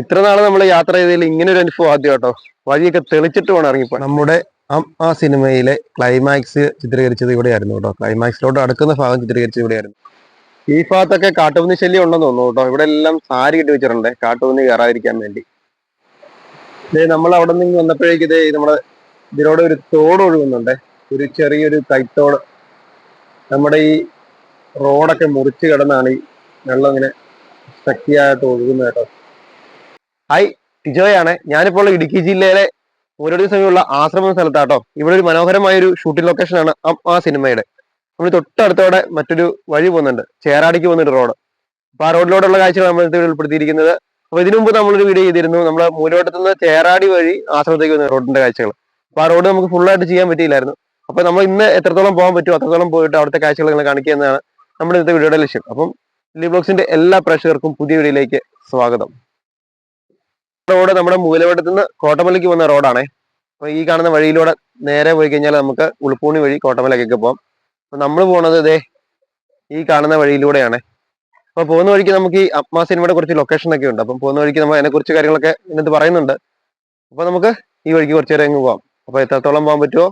ഇത്ര നാൾ നമ്മൾ യാത്ര ചെയ്തതിൽ ഇങ്ങനെ ഒരു അനുഭവം ആദ്യം കേട്ടോ വഴിയൊക്കെ തെളിച്ചിട്ട് വേണം ഇറങ്ങിപ്പോ നമ്മുടെ ആ സിനിമയിലെ ക്ലൈമാക്സ് ചിത്രീകരിച്ചത് ഇവിടെയായിരുന്നു കേട്ടോ. ക്ലൈമാക്സിലോട്ട് അടുക്കുന്ന ഭാഗം ചിത്രീകരിച്ചത് ഇവിടെയായിരുന്നു. ഈ ഭാഗത്തൊക്കെ കാട്ടുപന്നി ശല്യം ഉണ്ടെന്ന് തോന്നുന്നു കേട്ടോ. ഇവിടെ എല്ലാം സാരി കെട്ടി വെച്ചിട്ടുണ്ട്. കാട്ടുപന്നി കയറാതിരിക്കാൻ വേണ്ടി. ഇതേ നമ്മൾ അവിടെ നിന്ന് വന്നപ്പോഴേക്ക് ഇതേ നമ്മുടെ ഇതിലൂടെ ഒരു തോട് ഒഴുകുന്നുണ്ട്. ഒരു ചെറിയൊരു കൈത്തോട്. നമ്മുടെ ഈ റോഡൊക്കെ മുറിച്ച് കിടന്നാണ് ഈ വെള്ളം ഇങ്ങനെ ശക്തിയായിട്ട് ഒഴുകുന്നത് കേട്ടോ. ഹായ് ടിജോയാണ്. ഞാനിപ്പോൾ ഇടുക്കി ജില്ലയിലെ മൂരടി സമയമുള്ള ആശ്രമം സ്ഥലത്താട്ടോ. ഇവിടെ ഒരു മനോഹരമായ ഒരു ഷൂട്ടിംഗ് ലൊക്കേഷനാണ് ആ സിനിമയുടെ. നമ്മൾ തൊട്ടടുത്തോടെ മറ്റൊരു വഴി പോകുന്നുണ്ട്. ചേരാടിക്ക് പോകുന്നൊരു റോഡ് അപ്പൊ ആ റോഡിലൂടെയുള്ള കാഴ്ചകൾ നമ്മൾ ഉൾപ്പെടുത്തിയിരിക്കുന്നത്. അപ്പൊ ഇതിനു മുമ്പ് നമ്മളൊരു വീഡിയോ ചെയ്തിരുന്നു. നമ്മൾ മൂലോട്ടത്തു നിന്ന് ചേറാടി വഴി ആശ്രമത്തേക്ക് വന്ന റോഡിന്റെ കാഴ്ചകൾ അപ്പൊ ആ റോഡ് നമുക്ക് ഫുൾ ആയിട്ട് ചെയ്യാൻ പറ്റിയില്ലായിരുന്നു. അപ്പൊ നമ്മൾ ഇന്ന് എത്രത്തോളം പോകാൻ പറ്റുമോ അത്രത്തോളം പോയിട്ട് അവിടുത്തെ കാഴ്ചകൾ നിങ്ങൾ കാണിക്കുക എന്നാണ് നമ്മുടെ ഇന്നത്തെ വീഡിയോയുടെ ലക്ഷ്യം. അപ്പം ലീ ബ്ലോഗ്സിന്റെ എല്ലാ പ്രേക്ഷകർക്കും പുതിയ വീഡിയോയിലേക്ക് സ്വാഗതം. റോഡ് നമ്മുടെ മൂലവട്ടത്തു നിന്ന് കോട്ടമലയ്ക്ക് പോകുന്ന റോഡാണേ. അപ്പൊ ഈ കാണുന്ന വഴിയിലൂടെ നേരെ പോയി കഴിഞ്ഞാൽ നമുക്ക് ഉളുപ്പൂണി വഴി കോട്ടമലയ്ക്കൊക്കെ പോകാം അപ്പൊ നമ്മൾ പോണത് ഇതേ ഈ കാണുന്ന വഴിയിലൂടെയാണ്. അപ്പൊ പോകുന്ന വഴിക്ക് നമുക്ക് ഈ അപ്മാ സിനിമയുടെ കുറച്ച് ലൊക്കേഷൻ ഒക്കെ ഉണ്ട്. അപ്പം പോകുന്ന വഴിക്ക് നമ്മൾ അതിനെ കുറിച്ച് കാര്യങ്ങളൊക്കെ ഇതിനകത്ത് പറയുന്നുണ്ട്. അപ്പൊ നമുക്ക് ഈ വഴിക്ക് കുറച്ച് നേരം അങ്ങ് പോകാം അപ്പൊ എത്രത്തോളം പോകാൻ പറ്റുമോ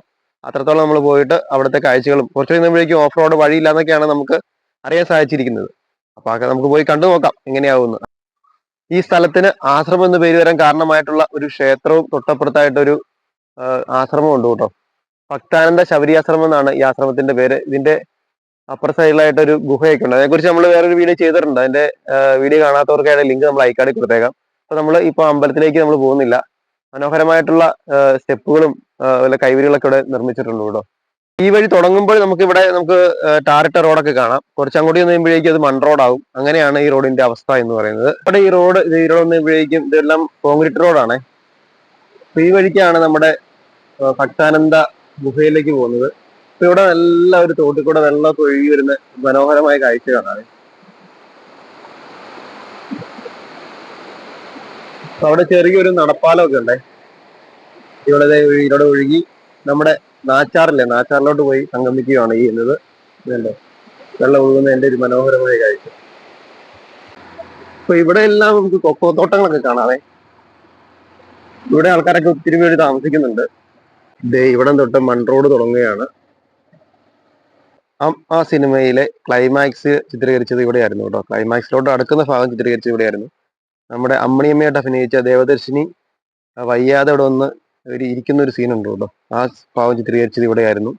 അത്രത്തോളം നമ്മൾ പോയിട്ട് അവിടുത്തെ കാഴ്ചകളും കുറച്ച് കഴിയുമ്പോഴേക്കും ഓഫ് റോഡ് വഴിയില്ലാന്നൊക്കെയാണ് നമുക്ക് അറിയാൻ സാധിച്ചിരിക്കുന്നത്. അപ്പൊ അതൊക്കെ നമുക്ക് പോയി കണ്ടു നോക്കാം. എങ്ങനെയാവുന്നു ഈ സ്ഥലത്തിന് ആശ്രമം എന്ന് പേര് വരാൻ കാരണമായിട്ടുള്ള ഒരു ക്ഷേത്രവും തൊട്ടപ്പുറത്തായിട്ടൊരു ആശ്രമം ഉണ്ട് കേട്ടോ. ഭക്താനന്ദ ശബരി ആശ്രമം എന്നാണ് ഈ ആശ്രമത്തിന്റെ പേര്. ഇതിന്റെ അപ്പുറ സൈഡിലായിട്ട് ഒരു ഗുഹയൊക്കെ ഉണ്ട്. അതിനെക്കുറിച്ച് നമ്മൾ വേറൊരു വീഡിയോ ചെയ്തിട്ടുണ്ട്. അതിന്റെ വീഡിയോ കാണാത്തവർക്കായിട്ട് ലിങ്ക് നമ്മൾ ഐക്കാർഡിൽ കൊടുത്തേക്കാം. അപ്പൊ നമ്മൾ ഇപ്പൊ അമ്പലത്തിലേക്ക് നമ്മൾ പോകുന്നില്ല. മനോഹരമായിട്ടുള്ള സ്റ്റെപ്പുകളും അതുപോലെ കൈവരികളൊക്കെ ഇവിടെ നിർമ്മിച്ചിട്ടുണ്ട് കേട്ടോ. ഈ വഴി തുടങ്ങുമ്പോൾ നമുക്ക് ഇവിടെ നമുക്ക് ടാറിട്ട റോഡൊക്കെ കാണാം. കുറച്ചങ്ങോട്ട് ചെന്നുമ്പോഴേക്കും അത് മൺ റോഡാവും അങ്ങനെയാണ് ഈ റോഡിന്റെ അവസ്ഥ എന്ന് പറയുന്നത്. ഇവിടെ ഈ റോഡ് ഈ റോഡ് വന്ന് കഴിയുമ്പോഴേക്കും ഇതെല്ലാം കോൺക്രീറ്റ് റോഡാണ്. ഈ വഴിക്കാണ് നമ്മുടെ ഭക്താനന്ദ ഗുഹയിലേക്ക് പോകുന്നത്. അപ്പൊ ഇവിടെ നല്ല ഒരു തോട്ടിൽ കൂടെ വെള്ളമൊക്കെ ഒഴുകി വരുന്ന മനോഹരമായ കാഴ്ച കാണാം. അപ്പൊ അവിടെ ചെറിയൊരു നടപ്പാലമൊക്കെ ഉണ്ടേ. ഇവിടെ ഇവിടെ ഒഴുകി നമ്മുടെ നാച്ചാറില്ലേ? നാച്ചാറിലോട്ട് പോയി സംഗമിക്കുകയാണ് ചെയ്യുന്നത് എന്നത് വെള്ളം ഒഴുകുന്നതിന്റെ ഒരു മനോഹരമായ കാഴ്ച. അപ്പൊ ഇവിടെ എല്ലാം നമുക്ക് കൊക്കോ തോട്ടങ്ങളൊക്കെ കാണാവേ. ഇവിടെ ആൾക്കാരൊക്കെ ഒത്തിരി പേര് താമസിക്കുന്നുണ്ട്. ദേ ഇവിടെ തൊട്ട് മൺ റോഡ് തുടങ്ങുകയാണ്. ആ- സിനിമയിലെ ക്ലൈമാക്സ് ചിത്രീകരിച്ചത് ഇവിടെയായിരുന്നു കേട്ടോ. ക്ലൈമാക്സിലോട്ട് അടുക്കുന്ന ഭാഗം ചിത്രീകരിച്ചത് ഇവിടെയായിരുന്നു. നമ്മുടെ അമ്മണിയമ്മയായിട്ട് അഭിനയിച്ച ദേവദർശിനി വയ്യാതെ ഇവിടെ ഒന്ന് ഒരു ഇരിക്കുന്ന ഒരു സീനുണ്ട് കേട്ടോ ആ പാവം ചിത്രീകരിച്ചത് ഇവിടെയായിരുന്നു.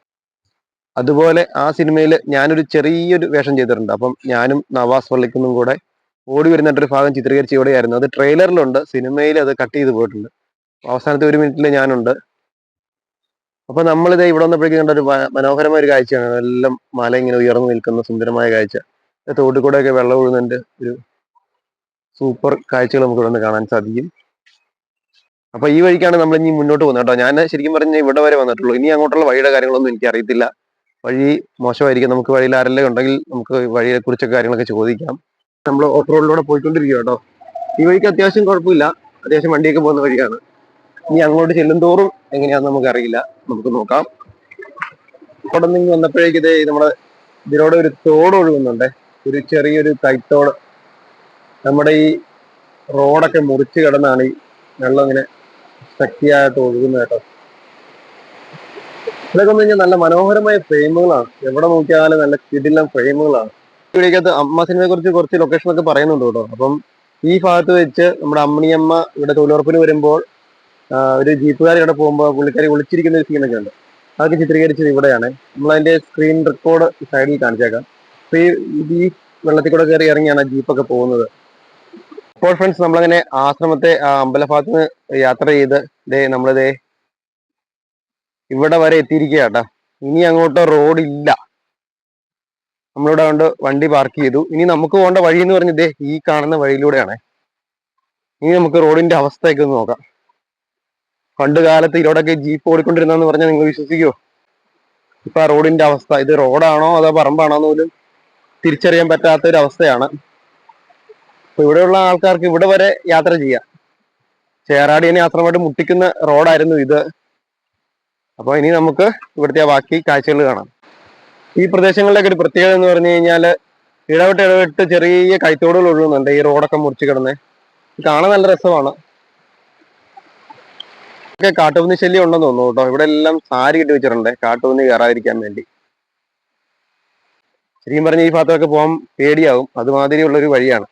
അതുപോലെ ആ സിനിമയിൽ ഞാനൊരു ചെറിയൊരു വേഷം ചെയ്തിട്ടുണ്ട്. അപ്പം ഞാനും നവാസ് പള്ളിക്കുന്നും കൂടെ ഓടി വരുന്നിട്ടൊരു ഭാഗം ചിത്രീകരിച്ച് ഇവിടെയായിരുന്നു. അത് ട്രെയിലറിലുണ്ട്. സിനിമയിൽ അത് കട്ട് ചെയ്ത് പോയിട്ടുണ്ട്. അവസാനത്തെ ഒരു മിനിറ്റിൽ ഞാനുണ്ട്. അപ്പൊ നമ്മളിത് ഇവിടെ വന്നപ്പോഴേക്കും കണ്ട ഒരു മനോഹരമായ ഒരു കാഴ്ചയാണ്. എല്ലാം മല ഇങ്ങനെ ഉയർന്നു നിൽക്കുന്ന സുന്ദരമായ കാഴ്ച. തോട്ടിൽ കൂടെയൊക്കെ വെള്ളം ഒഴുകുന്നതിന്റെ ഒരു സൂപ്പർ കാഴ്ചകൾ നമുക്ക് ഇവിടെ കാണാൻ സാധിക്കും. അപ്പൊ ഈ വഴിക്കാണ് നമ്മൾ ഇനി മുന്നോട്ട് പോകുന്നത് കേട്ടോ. ഞാൻ ശരിക്കും പറഞ്ഞാൽ ഇവിടെ വരെ വന്നിട്ടുള്ളൂ. ഇനി അങ്ങോട്ടുള്ള വഴിയുടെ കാര്യങ്ങളൊന്നും എനിക്ക് അറിയത്തില്ല. വഴി മോശമായിരിക്കും. നമുക്ക് വഴിയിൽ ആരെല്ലാം ഉണ്ടെങ്കിൽ നമുക്ക് വഴിയെ കുറിച്ചൊക്കെ കാര്യങ്ങളൊക്കെ ചോദിക്കാം. നമ്മൾ ഓഫ് റോഡിലൂടെ പോയിക്കൊണ്ടിരിക്കുക കേട്ടോ. ഈ വഴിക്ക് അത്യാവശ്യം കുഴപ്പമില്ല. അത്യാവശ്യം വണ്ടിയൊക്കെ പോകുന്ന വഴിയാണ്. ഇനി അങ്ങോട്ട് ചെല്ലും തോറും എങ്ങനെയാണെന്ന് നമുക്ക് അറിയില്ല നമുക്ക് നോക്കാം. അവിടെ നിന്ന് വന്നപ്പോഴേക്ക് ഇതേ നമ്മുടെ ഇതിലൂടെ ഒരു തോട് ഒഴുകുന്നുണ്ട്. ഒരു ചെറിയൊരു കൈത്തോട്. നമ്മുടെ ഈ റോഡൊക്കെ മുറിച്ച് കിടന്നാണ് ഈ വെള്ളം ഇങ്ങനെ ശക്തിയായിട്ട് ഒഴുകുന്നത് കേട്ടോ. ഇതൊക്കെ വന്നു കഴിഞ്ഞാൽ നല്ല മനോഹരമായ ഫ്രെയിമുകളാണ്. എവിടെ നോക്കിയാലും നല്ല കിടിലം ഫ്രെയിമുകളാണ്. ഇവിടേക്കകത്ത് അമ്മ സിനിമയെ കുറിച്ച് കുറച്ച് ലൊക്കേഷൻ ഒക്കെ പറയുന്നുണ്ട് കേട്ടോ. അപ്പം ഈ ഭാഗത്ത് വെച്ച് നമ്മുടെ അമ്മണിയമ്മ ഇവിടെ തൊഴിലുറപ്പിന് വരുമ്പോൾ ഒരു ജീപ്പുകാരി ഇവിടെ പോകുമ്പോൾ പുള്ളിക്കാരി വിളിച്ചിരിക്കുന്ന ഒരു സീനൊക്കെ ഉണ്ട്. അതൊക്കെ ചിത്രീകരിച്ചത് ഇവിടെയാണ്. നമ്മൾ അതിന്റെ സ്ക്രീൻ റെക്കോർഡ് സൈഡിൽ കാണിച്ചേക്കാം. അപ്പൊ ഈ വെള്ളത്തിൽ കൂടെ കയറി ഇറങ്ങിയാണ് ജീപ്പൊക്കെ പോകുന്നത്. അപ്പോൾ ഫ്രണ്ട്സ് നമ്മളങ്ങനെ ആശ്രമത്തെ അമ്പലഭാഗത്ത് നിന്ന് യാത്ര ചെയ്ത് ദേ നമ്മളിതേ ഇവിടെ വരെ എത്തിയിരിക്കുക കേട്ടോ ഇനി അങ്ങോട്ട് റോഡ് ഇല്ല. നമ്മളിവിടെ കൊണ്ട് വണ്ടി പാർക്ക് ചെയ്തു. ഇനി നമുക്ക് പോകേണ്ട വഴി എന്ന് പറഞ്ഞത് ഈ കാണുന്ന വഴിയിലൂടെയാണ്. ഇനി നമുക്ക് റോഡിന്റെ അവസ്ഥയൊക്കെ ഒന്ന് നോക്കാം. പണ്ട് കാലത്ത് ഇതിലൂടെയൊക്കെ ജീപ്പ് ഓടിക്കൊണ്ടിരുന്നെന്ന് പറഞ്ഞാൽ നിങ്ങൾ വിശ്വസിക്കുമോ ഇപ്പൊ ആ റോഡിന്റെ അവസ്ഥ ഇത് റോഡാണോ അതോ പറമ്പാണോ എന്ന് പോലും തിരിച്ചറിയാൻ പറ്റാത്ത ഒരു അവസ്ഥയാണ്. അപ്പൊ ഇവിടെയുള്ള ആൾക്കാർക്ക് ഇവിടെ വരെ യാത്ര ചെയ്യാം. ചേറാടിയനെ യാത്രമായിട്ട് മുട്ടിക്കുന്ന റോഡായിരുന്നു ഇത്. അപ്പൊ ഇനി നമുക്ക് ഇവിടുത്തെ ബാക്കി കാഴ്ചകൾ കാണാം. ഈ പ്രദേശങ്ങളിലൊക്കെ ഒരു പ്രത്യേകത എന്ന് പറഞ്ഞു കഴിഞ്ഞാൽ ഇടവിട്ട് ഇടവിട്ട് ചെറിയ കൈത്തോടുകൾ ഒഴുകുന്നുണ്ട് ഈ റോഡൊക്കെ മുറിച്ച് കിടന്ന്. കാണാൻ നല്ല രസമാണ്. ഒക്കെ കാട്ടുപന്നി ശല്യം ഉണ്ടെന്ന് തോന്നുന്നു കേട്ടോ. ഇവിടെ എല്ലാം സാരി ഇട്ട് വെച്ചിട്ടുണ്ട്. കാട്ടുപന്നി കയറാതിരിക്കാൻ വേണ്ടി. ശരിക്കും പറഞ്ഞ ഈ ഭാഗത്തൊക്കെ പോകാൻ പേടിയാവും. അതുമാതിരിയുള്ള ഒരു വഴിയാണ്.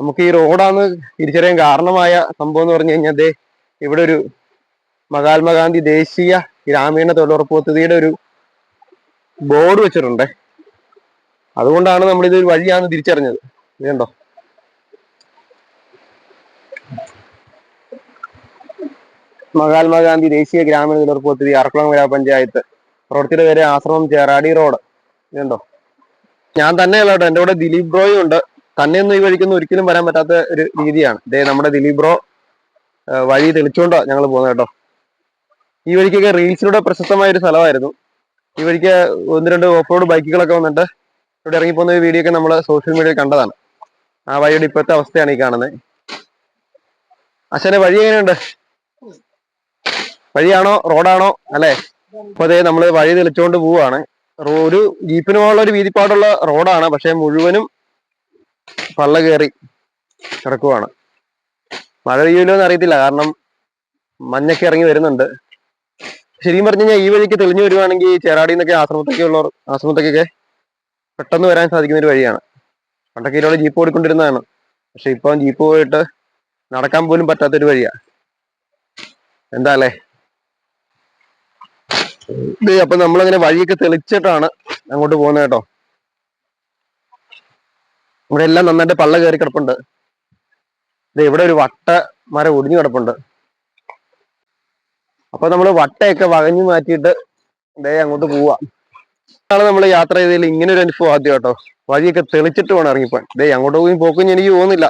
നമുക്ക് ഈ റോഡാന്ന് തിരിച്ചറിയാൻ കാരണമായ സംഭവം എന്ന് പറഞ്ഞു കഴിഞ്ഞാൽ ദേ ഇവിടെ ഒരു മഹാത്മാഗാന്ധി ദേശീയ ഗ്രാമീണ തൊഴിലുറപ്പ് പദ്ധതിയുടെ ഒരു ബോർഡ് വെച്ചിട്ടുണ്ട്. അതുകൊണ്ടാണ് നമ്മൾ ഇത് വഴിയാന്ന് തിരിച്ചറിഞ്ഞത്. ഇതുണ്ടോ? മഹാത്മാഗാന്ധി ദേശീയ ഗ്രാമീണ തൊഴിലുറപ്പ് പദ്ധതി അറക്കുളം ഗ്രാമപഞ്ചായത്ത് പ്രവൃത്തിയുടെ പേര് ആശ്രമം ചേറാടി റോഡ്. ഇതുണ്ടോ? ഞാൻ തന്നെയല്ല കേട്ടോ എന്റെ കൂടെ ദിലീപ് ബ്രോയും ഉണ്ട്. തന്നെയൊന്നും ഈ വഴിക്കൊന്നും ഒരിക്കലും വരാൻ പറ്റാത്ത ഒരു രീതിയാണ്. ദേ നമ്മുടെ ദിലീപ് ബ്രോ വഴി തെളിച്ചുകൊണ്ടോ ഞങ്ങൾ പോകുന്നത് കേട്ടോ. ഈ വഴിക്കൊക്കെ റീൽസിലൂടെ പ്രശസ്തമായ ഒരു സ്ഥലമായിരുന്നു. ഈ വഴിക്ക് ഒന്ന് രണ്ട് ഓഫ് റോഡ് ബൈക്കുകളൊക്കെ വന്നിട്ട് ഇവിടെ ഇറങ്ങി പോകുന്ന വീഡിയോ ഒക്കെ നമ്മൾ സോഷ്യൽ മീഡിയയിൽ കണ്ടതാണ്. ആ വഴിയുടെ ഇപ്പോഴത്തെ അവസ്ഥയാണ് ഈ കാണുന്നത്. അച്ഛനെ വഴി എങ്ങനെയുണ്ട്? വഴിയാണോ റോഡാണോ അല്ലേ? അപ്പൊ അതേ നമ്മൾ വഴി തെളിച്ചുകൊണ്ട് പോവാണ്. ഒരു ജീപ്പിന് പോകാനുള്ള ഒരു വീതിപ്പാടുള്ള റോഡാണ് പക്ഷെ മുഴുവനും പള്ള കയറി കിടക്കുവാണ്. മഴ പെയ്യൂലോ എന്ന് അറിയത്തില്ല കാരണം മഞ്ഞൊക്കെ ഇറങ്ങി വരുന്നുണ്ട്. ശരിക്കും പറഞ്ഞു കഴിഞ്ഞാൽ ഈ വഴിക്ക് തെളിഞ്ഞു വരുവാണെങ്കിൽ ചേരാടി നിന്നൊക്കെ ആശ്രമത്തൊക്കെയുള്ളവർ ആശ്രമത്തൊക്കെ പെട്ടെന്ന് വരാൻ സാധിക്കുന്ന ഒരു വഴിയാണ്. പണ്ടൊക്കെ ഇതിലൂടെ ജീപ്പ് ഓടിക്കൊണ്ടിരുന്നതാണ്. പക്ഷെ ഇപ്പം ജീപ്പ് പോയിട്ട് നടക്കാൻ പോലും പറ്റാത്തൊരു വഴിയാ. എന്താ അല്ലേ അപ്പൊ നമ്മളങ്ങനെ വഴിയൊക്കെ തെളിച്ചിട്ടാണ് അങ്ങോട്ട് പോകുന്നത് കേട്ടോ. ഇവിടെ എല്ലാം നന്നായിട്ട് പള്ള കയറി കിടപ്പുണ്ട്. ഇവിടെ ഒരു വട്ട മരം ഒടിഞ്ഞു കിടപ്പുണ്ട്. അപ്പൊ നമ്മൾ വട്ടയൊക്കെ വകഞ്ഞു മാറ്റിയിട്ട് ദേ അങ്ങോട്ട് പോവാ. ഇതാണ് നമ്മൾ യാത്ര ചെയ്തതിൽ ഇങ്ങനെ ഒരു അനുഭവം ആദ്യം കേട്ടോ. വഴിയൊക്കെ തെളിച്ചിട്ട് വേണം ഇറങ്ങിപ്പോൻ ദേ അങ്ങോട്ട് പോയി പോക്കും എനിക്ക് തോന്നുന്നില്ല.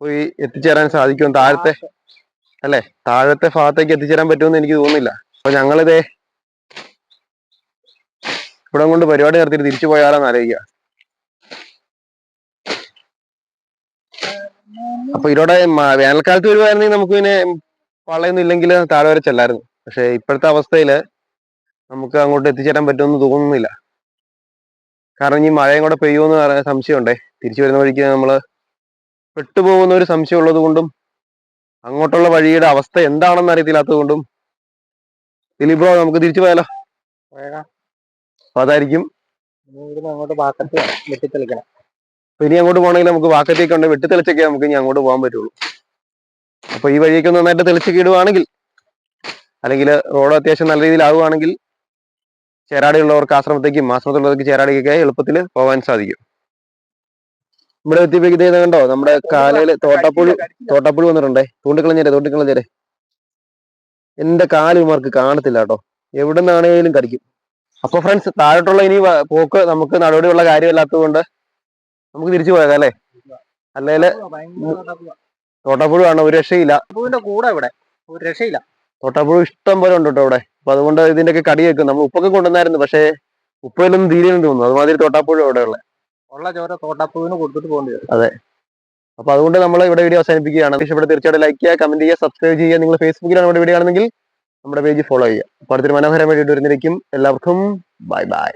പോയി എത്തിച്ചേരാൻ സാധിക്കും താഴത്തെ അല്ലെ? താഴത്തെ ഭാഗത്തേക്ക് എത്തിച്ചേരാൻ പറ്റുമെന്ന് എനിക്ക് തോന്നുന്നില്ല. അപ്പൊ ഞങ്ങളിതേ ഇവിടെ കൊണ്ട് പരിപാടി നടത്തിയിട്ട് തിരിച്ചു പോയാലോന്ന് ആലോചിക്കുക അപ്പൊ ഇതോടെ വേനൽക്കാലത്ത് വരുവായിരുന്നെങ്കിൽ നമുക്ക് പിന്നെ വളയൊന്നും ഇല്ലെങ്കിൽ താഴെ വരെ ചെല്ലായിരുന്നു. പക്ഷെ ഇപ്പോഴത്തെ അവസ്ഥയിൽ നമുക്ക് അങ്ങോട്ട് എത്തിച്ചേരാൻ പറ്റുമെന്ന് തോന്നുന്നില്ല. കാരണം ഈ മഴയും കൂടെ പെയ്യുമെന്ന് പറയാൻ സംശയമുണ്ടേ. തിരിച്ചു വരുന്ന വഴിക്ക് നമ്മൾ പെട്ടുപോകുന്ന ഒരു സംശയം ഉള്ളത് കൊണ്ടും അങ്ങോട്ടുള്ള വഴിയുടെ അവസ്ഥ എന്താണെന്ന് അറിയത്തില്ലാത്തത് കൊണ്ടും ദിലീപ് ബ്രോ നമുക്ക് തിരിച്ചു പോയാലോ? അപ്പൊ അതായിരിക്കും. അങ്ങോട്ട് പാക്കത്ത് വെട്ടിത്തെളിക്കണം. അപ്പൊ ഇനി അങ്ങോട്ട് പോകണമെങ്കിൽ നമുക്ക് വാക്കത്തേക്ക് ഉണ്ട് വെട്ടി തെളിച്ചൊക്കെ നമുക്ക് ഇനി അങ്ങോട്ട് പോകാൻ പറ്റുള്ളൂ. അപ്പൊ ഈ വഴിയൊക്കെ നന്നായിട്ട് തെളിച്ചൊക്കെ ഇടുവാണെങ്കിൽ അല്ലെങ്കിൽ റോഡ് അത്യാവശ്യം നല്ല രീതിയിൽ ആവുകയാണെങ്കിൽ ചേരാടിയുള്ളവർക്ക് ആശ്രമത്തേക്കും ആശ്രമത്തിലുള്ളവർക്ക് ചേരാടിക്കൊക്കെ എളുപ്പത്തിൽ പോകാൻ സാധിക്കും. ഇവിടെ എത്തിയപ്പോഴേക്ക് ഇത് കണ്ടോ? നമ്മുടെ കാലയിൽ തോട്ടപ്പുഴു തോട്ടപ്പുഴു വന്നിട്ടുണ്ടേ? തൂണ്ടിക്കളഞ്ഞേരെ തൂണ്ടിക്കളഞ്ഞേരെ. എന്റെ കാലുമാർക്ക് കാണത്തില്ല കേട്ടോ. എവിടെ നിന്നാണെങ്കിലും കടിക്കും. അപ്പൊ ഫ്രണ്ട്സ് താഴോട്ടുള്ള ഇനി പോക്ക് നമുക്ക് നടപടിയുള്ള കാര്യമല്ലാത്തത് കൊണ്ട് നമുക്ക് തിരിച്ചു പോയേക്കാം അല്ലേ? അല്ലേൽ തോട്ടപ്പുഴ ആണ് ഒരു രക്ഷയില്ല. കൂടെ ഇവിടെ. ഒരു രക്ഷയില്ല. തോട്ടപ്പുഴ ഇഷ്ടം പോലെ ഉണ്ട് കേട്ടോ ഇവിടെ. അപ്പൊ അതുകൊണ്ട് ഇതിന്റെയൊക്കെ കടി വെക്കും. നമ്മൾ ഉപ്പൊക്കെ കൊണ്ടുവന്നായിരുന്നു പക്ഷേ ഉപ്പയിലൊന്നും തീരെയെന്ന് തോന്നുന്നു. അതുമാതിരി തോട്ടാപ്പുഴ ഇവിടെ ഉള്ളത് ഉള്ള ചോര തോട്ടാപ്പൂവിന് കൊടുത്തിട്ട് പോകേണ്ടി വരും. അപ്പൊ അതുകൊണ്ട് നമ്മൾ ഇവിടെ വീഡിയോ അവസാനിപ്പിക്കുകയാണ്. ഇഷ്ടപ്പെട്ട് തീർച്ചയായിട്ടും ലൈക്ക് ചെയ്യുക കമന്റ് ചെയ്യുക സബ്സ്ക്രൈബ് ചെയ്യുക. നിങ്ങൾ ഫേസ്ബുക്കിലാണ് നമ്മുടെ വീഡിയോ ആണെങ്കിൽ നമ്മുടെ പേജ് ഫോളോ ചെയ്യുക. അപ്പൊ അടുത്തൊരു മനോഹരമായിട്ട് വരുന്നിരിക്കും വരുന്നതിലേക്കും എല്ലാവർക്കും ബൈ ബൈ